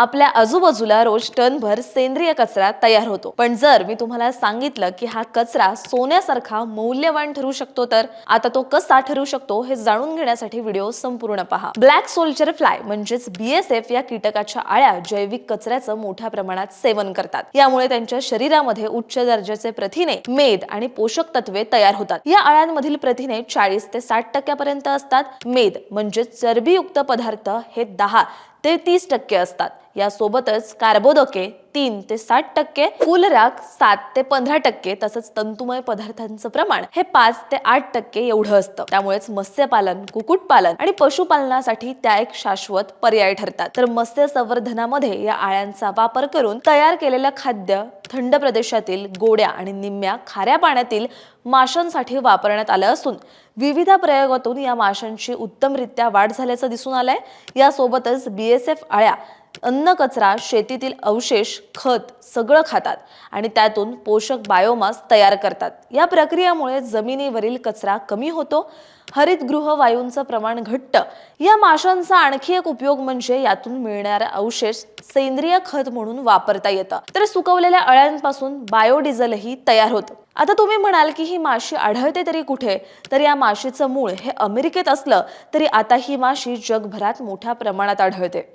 आपल्या आजूबाजूला रोज टनभर सेंद्रिय कचरा तयार होतो. पण जर मी तुम्हाला सांगितलं की हा कचरा सोन्यासारखा मौल्यवान ठरू शकतो तर? आता तो कसा ठरू शकतो हे जाणून घेण्यासाठी व्हिडिओ संपूर्ण पहा. ब्लॅक सोल्जर फ्लाय म्हणजेच बीएसएफ या कीटकाच्या आळ्या जैविक कचऱ्याचं मोठ्या प्रमाणात सेवन करतात. यामुळे त्यांच्या शरीरामध्ये उच्च दर्जाचे प्रथिने मेद आणि पोषक तत्वे तयार होतात. या आळ्यांमधील प्रथिने चाळीस ते साठ टक्क्यापर्यंत असतात. मेद म्हणजे चरबीयुक्त पदार्थ हे दहा ते तीस टक्के असतात. यासोबतच कार्बोदके तीन ते साठ टक्के फुलराग सात ते पंधरा टक्के तसंच तंतुमय पदार्थांचं प्रमाण हे पाच ते आठ टक्के एवढं असतं. त्यामुळेच मत्स्यपालन कुक्कुटपालन आणि पशुपालनासाठी त्या एक शाश्वत पर्याय ठरतात. तर मत्स्य संवर्धनामध्ये या आळ्यांचा वापर करून तयार केलेलं खाद्य थंड प्रदेशातील गोड्या आणि निम्म्या खाऱ्या पाण्यातील माशांसाठी वापरण्यात आलं असून विविध प्रयोगातून या माशांची उत्तमरित्या वाढ झाल्याचं दिसून आलंय. यासोबतच बीएसएफ आळ्या अन्न कचरा शेतीतील अवशेष खत सगळं खातात आणि त्यातून पोषक बायोमास तयार करतात. या प्रक्रियेमुळे जमिनीवरील कचरा कमी होतो हरितगृह वायूंचं प्रमाण घट्ट. या माशांचा आणखी एक उपयोग म्हणजे यातून मिळणारा अवशेष सेंद्रिय खत म्हणून वापरता येतं. तर सुकवलेल्या अळ्यांपासून बायोडिझेलही तयार होतं. आता तुम्ही म्हणाल की ही माशी आढळते तरी कुठे? तर या माशीचं मूळ हे अमेरिकेत असलं तरी आता ही माशी जगभरात मोठ्या प्रमाणात आढळते.